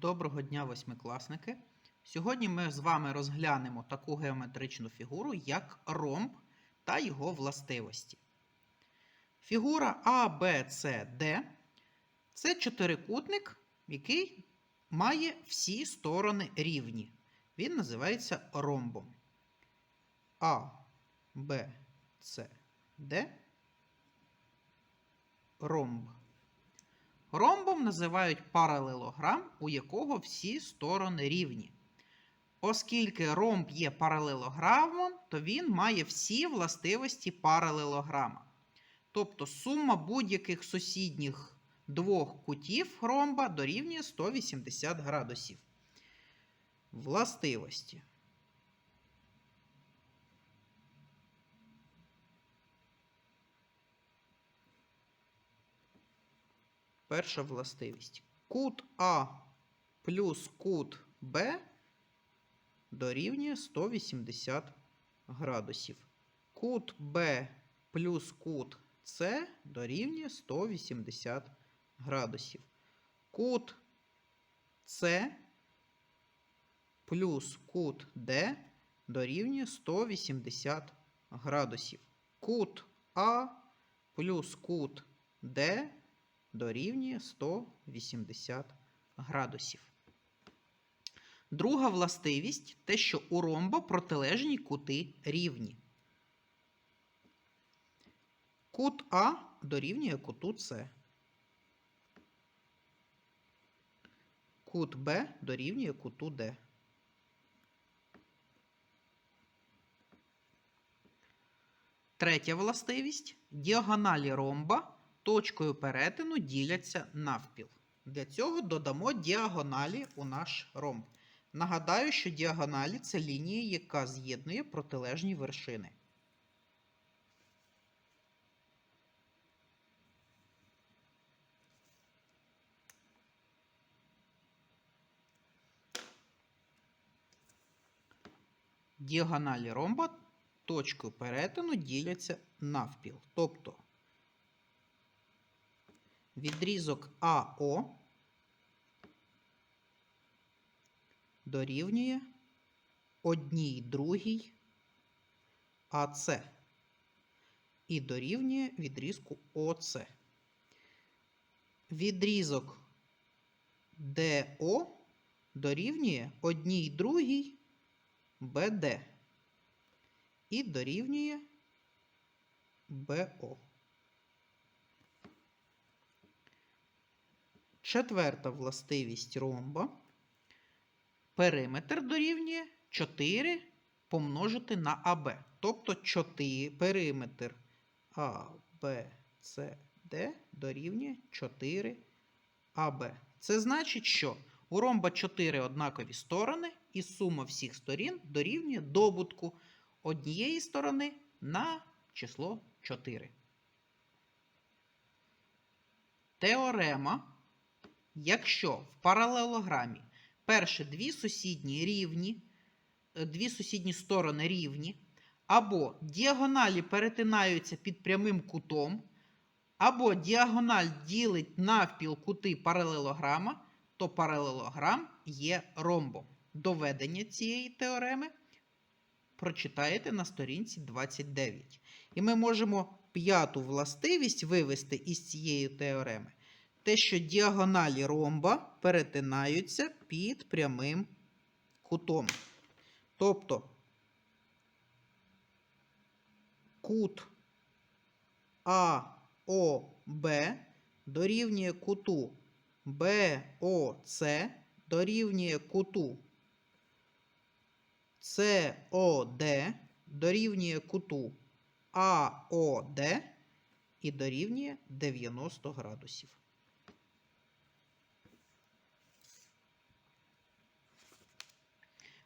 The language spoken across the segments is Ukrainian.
Доброго дня, восьмикласники! Сьогодні ми з вами розглянемо таку геометричну фігуру, як ромб та його властивості. Фігура А, Б, С, Д це чотирикутник, який має всі сторони рівні. Він називається ромбом. А, Б, С, Д. Ромб. Ромбом називають паралелограм, у якого всі сторони рівні. Оскільки ромб є паралелограмом, то він має всі властивості паралелограма. Тобто сума будь-яких сусідніх двох кутів ромба дорівнює 180 градусів. Властивості. Перша властивість. Кут А плюс кут Б дорівнює 180 градусів. Кут Б плюс кут С дорівнює 180 градусів. Кут С плюс кут Д дорівнює 180 градусів. Кут А плюс кут Д дорівнює 180 градусів. Друга властивість те, що у ромба протилежні кути рівні. Кут А дорівнює куту С. Кут Б дорівнює куту Д. Третя властивість діагоналі ромба точкою перетину діляться навпіл. Для цього додамо діагоналі у наш ромб. Нагадаю, що діагоналі це лінія, яка з'єднує протилежні вершини. Діагоналі ромба точкою перетину діляться навпіл. Тобто відрізок АО дорівнює одній другій АС і дорівнює відрізку ОС. Відрізок ДО дорівнює одній другій БД і дорівнює БО. Четверта властивість ромба. Периметр дорівнює 4 помножити на АБ. Тобто 4 периметр А, Б, С, Д дорівнює 4 АБ. Це значить, що у ромба 4 однакові сторони, і сума всіх сторін дорівнює добутку однієї сторони на число 4. Теорема. Якщо в паралелограмі перші дві сусідні рівні, е, дві сусідні сторони рівні, або діагоналі перетинаються під прямим кутом, або діагональ ділить навпіл кути паралелограма, то паралелограм є ромбом. Доведення цієї теореми прочитаєте на сторінці 29. І ми можемо п'яту властивість вивести із цієї теореми те, що діагоналі ромба перетинаються під прямим кутом. Тобто кут АОБ дорівнює куту БОЦ дорівнює куту СОД дорівнює куту АОД і дорівнює 90 градусів.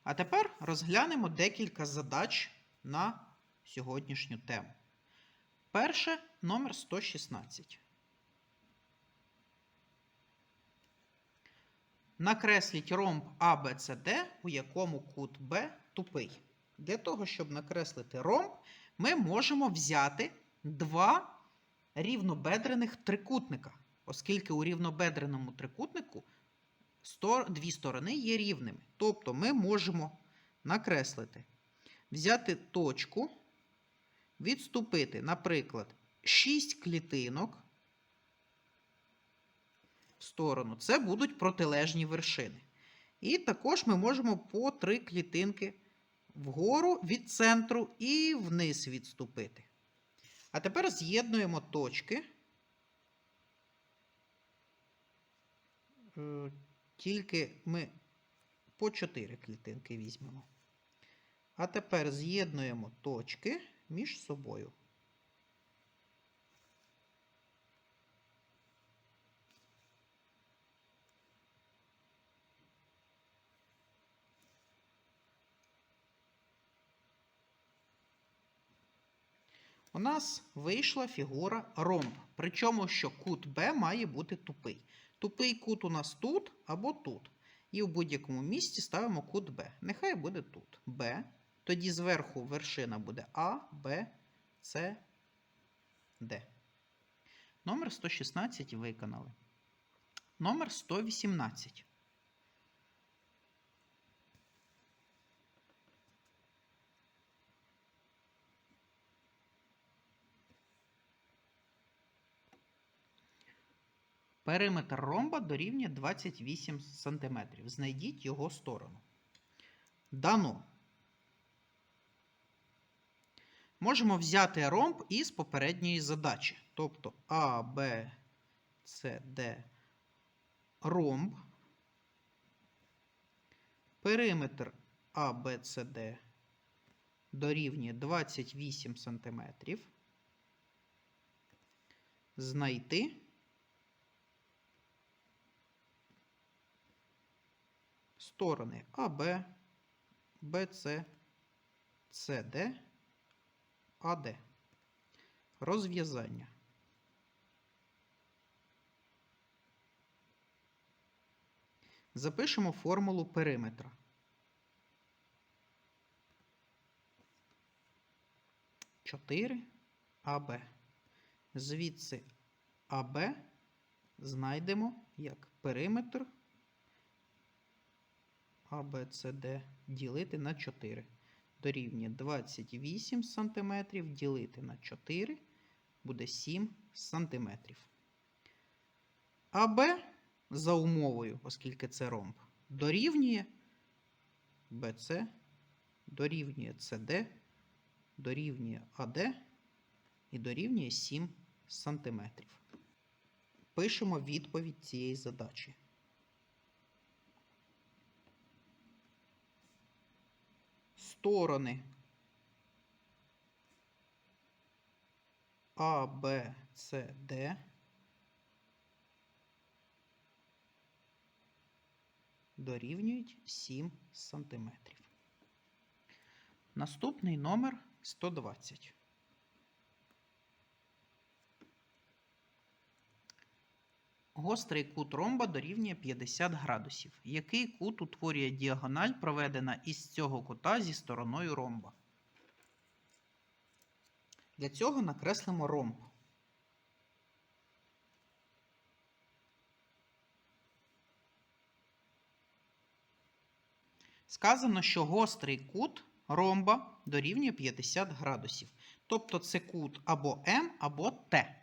А тепер розглянемо декілька задач на сьогоднішню тему. Перше номер 116. Накресліть ромб ABCD, у якому кут Б тупий. Для того, щоб накреслити ромб, ми можемо взяти два рівнобедрених трикутника, оскільки у рівнобедреному трикутнику дві сторони є рівними. Тобто ми можемо накреслити, взяти точку, відступити, наприклад, 6 клітинок в сторону. Це будуть протилежні вершини. І також ми можемо по 3 клітинки вгору від центру і вниз відступити. А тепер з'єднуємо точки. Тільки ми по 4 клітинки візьмемо. А тепер з'єднуємо точки між собою. У нас вийшла фігура ромб. Причому, що кут Б має бути тупий. Тупий кут у нас тут або тут. І в будь-якому місці ставимо кут Б. Нехай буде тут Б. Тоді зверху вершина буде А, Б, С, Д. Номер 116 виконали. Номер 118. Периметр ромба дорівнює 28 см. Знайдіть його сторону. Дано. Можемо взяти ромб із попередньої задачі. Тобто А, Б, С, Д ромб. Периметр А, Б, С, Д дорівнює 28 см. Знайти. Сторони АБ, БЦ, СД, АД. Розв'язання. Запишемо формулу периметра. Чотири АБ. Звідси АБ знайдемо як периметр а, Б, С, Д ділити на 4. Дорівнює 28 см ділити на 4 буде 7 см. АБ за умовою, оскільки це ромб, дорівнює БЦ, дорівнює СД, дорівнює АД і дорівнює 7 см. Пишемо відповідь цієї задачі. Сторони А, Б, С, Д дорівнюють 7 см. Наступний номер 120. Гострий кут ромба дорівнює 50 градусів. Який кут утворює діагональ, проведена із цього кута зі стороною ромба? Для цього накреслимо ромб. Сказано, що гострий кут ромба дорівнює 50 градусів. Тобто це кут або М, або Т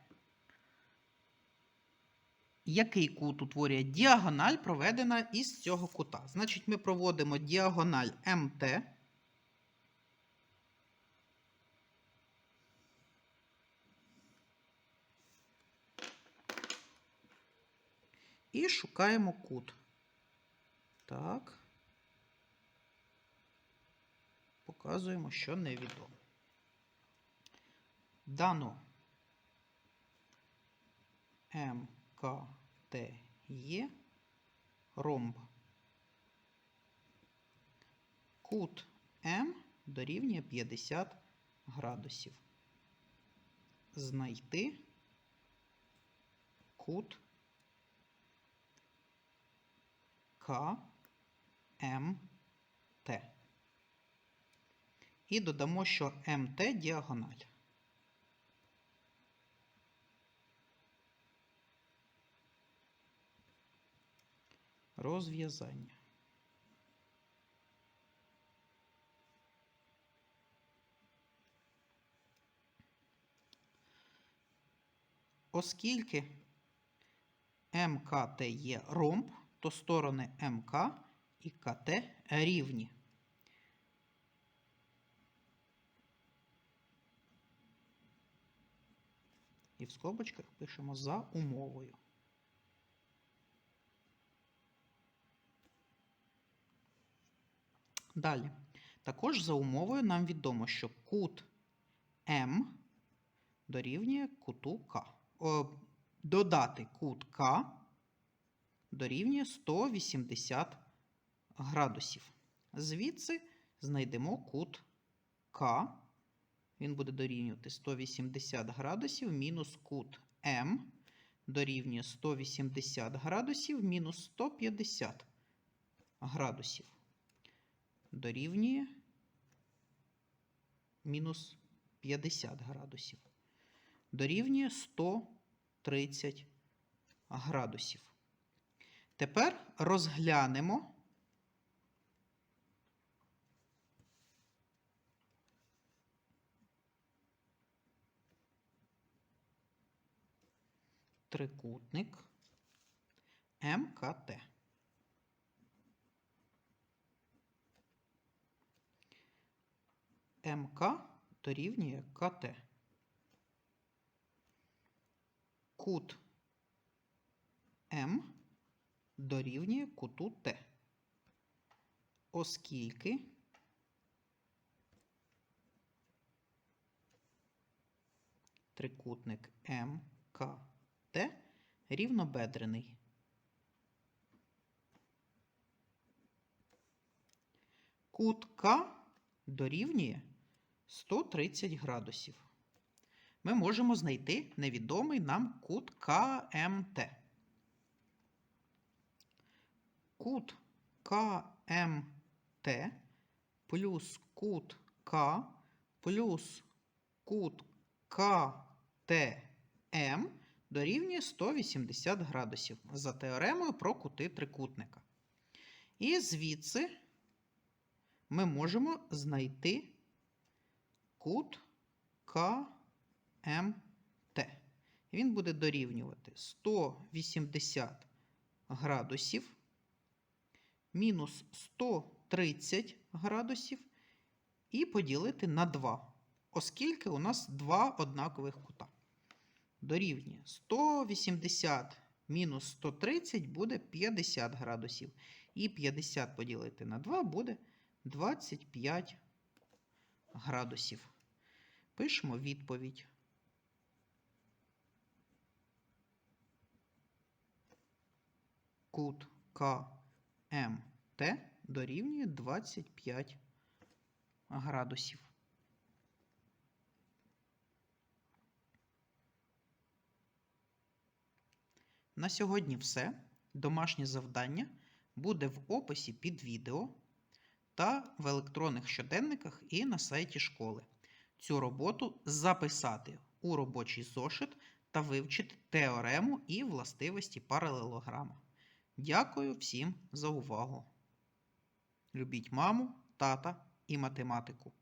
який кут утворює діагональ, проведена із цього кута. Значить, ми проводимо діагональ МТ. І шукаємо кут. Так. Показуємо, що невідомо. Дано М. КТ є ромб. Кут М дорівнює 50 градусів. Знайти кут КМТ. І додамо, що МТ діагональ. Розв'язання. Оскільки МКТ є ромб, то сторони МК і КТ рівні. І в скобочках пишемо за умовою. Далі. Також за умовою нам відомо, що кут М дорівнює куту К. О, додати кут К дорівнює 180 градусів. Звідси знайдемо кут К. Він буде дорівнювати 180 градусів мінус кут М дорівнює 180 градусів мінус 150 градусів. Дорівнює мінус 50 градусів. Дорівнює 130 градусів. Тепер розглянемо трикутник МКТ. МК дорівнює КТ. Кут М дорівнює куту Т. Оскільки трикутник МКТ рівнобедрений. Кут К дорівнює 130 градусів. Ми можемо знайти невідомий нам кут КМТ. Кут КМТ плюс кут К плюс кут КТМ дорівнює 180 градусів за теоремою про кути трикутника. І звідси ми можемо знайти кут КМТ. Він буде дорівнювати 180 градусів мінус 130 градусів і поділити на 2, оскільки у нас два однакових кута. Дорівнює 180 мінус 130 буде 50 градусів. І 50 поділити на 2 буде 25 градусів. Пишемо відповідь. Кут КМТ дорівнює 25 градусів. На сьогодні все. Домашнє завдання буде в описі під відео та в електронних щоденниках і на сайті школи. Цю роботу записати у робочий зошит та вивчити теорему і властивості паралелограма. Дякую всім за увагу! Любіть маму, тата і математику.